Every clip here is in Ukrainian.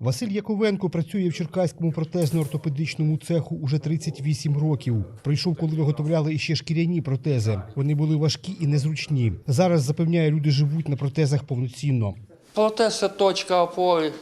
Василь Яковенко працює в Черкаському протезно-ортопедичному цеху уже 38 років. Прийшов, коли виготовляли іще шкіряні протези. Вони були важкі і незручні. Зараз запевняє, люди живуть на протезах повноцінно. Протез це точка опори.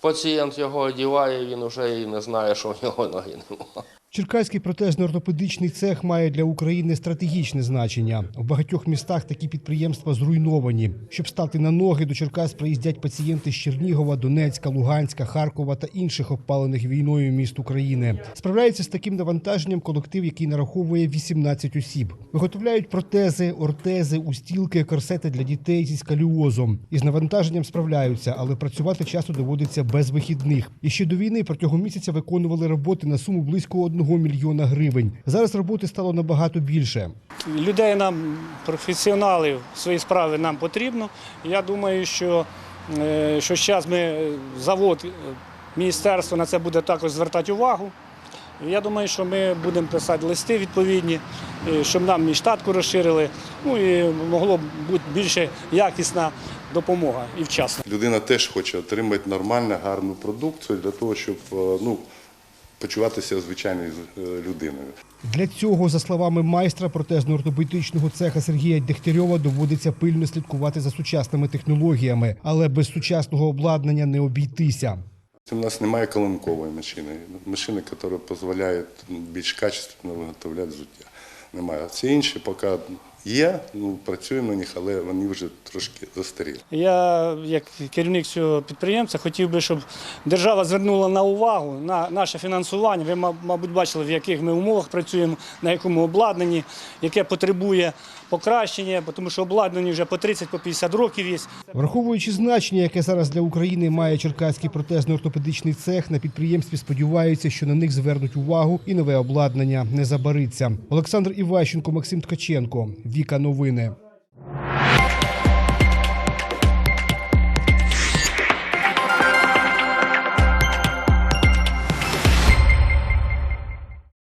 Пацієнт його одіває, він вже і не знає, що в нього ноги немає. Черкаський протезно-ортопедичний цех має для України стратегічне значення. В багатьох містах такі підприємства зруйновані. Щоб стати на ноги, до Черкас приїздять пацієнти з Чернігова, Донецька, Луганська, Харкова та інших обпалених війною міст України. Справляється з таким навантаженням колектив, який нараховує 18 осіб. Виготовляють протези, ортези, устілки, корсети для дітей зі скаліозом. Із навантаженням справляються, але працювати часто доводиться без вихідних. І ще до війни протягом місяця виконували роботи на суму близько 1 мільйона гривень. Зараз роботи стало набагато більше. Людей нам, професіоналів своєї справи нам потрібно. Я думаю, що, е, що зараз ми е, завод, е, міністерство на це буде також звертати увагу. Я думаю, що ми будемо писати листи відповідні, щоб нам і штатку розширили, ну і могло б бути більше якісна допомога і вчасно. Людина теж хоче отримати нормальну, гарну продукцію для того, щоб ну, почуватися звичайною е, людиною. Для цього, за словами майстра протезно-ортопедичного цеха Сергія Дегтярьова, доводиться пильно слідкувати за сучасними технологіями, але без сучасного обладнання не обійтися. У нас немає колонкової машини, машини, яка дозволяє більш качественно виготовляти взуття. Немає. А Всі інші поки є, ну, працюємо на них, але вони вже трошки застаріли. Я, як керівник цього підприємства, хотів би, щоб держава звернула на увагу на наше фінансування. Ви, ма- мабуть, бачили, в яких ми умовах працюємо, на якому обладнанні, яке потребує покращення, тому що обладнання вже по 30-50 років є. Враховуючи значення, яке зараз для України має Черкаський протезно-ортопедичний цех, на підприємстві сподіваються, що на них звернуть увагу і нове обладнання не забариться. Олександр Іващенко, Максим Ткаченко, Віка Новини.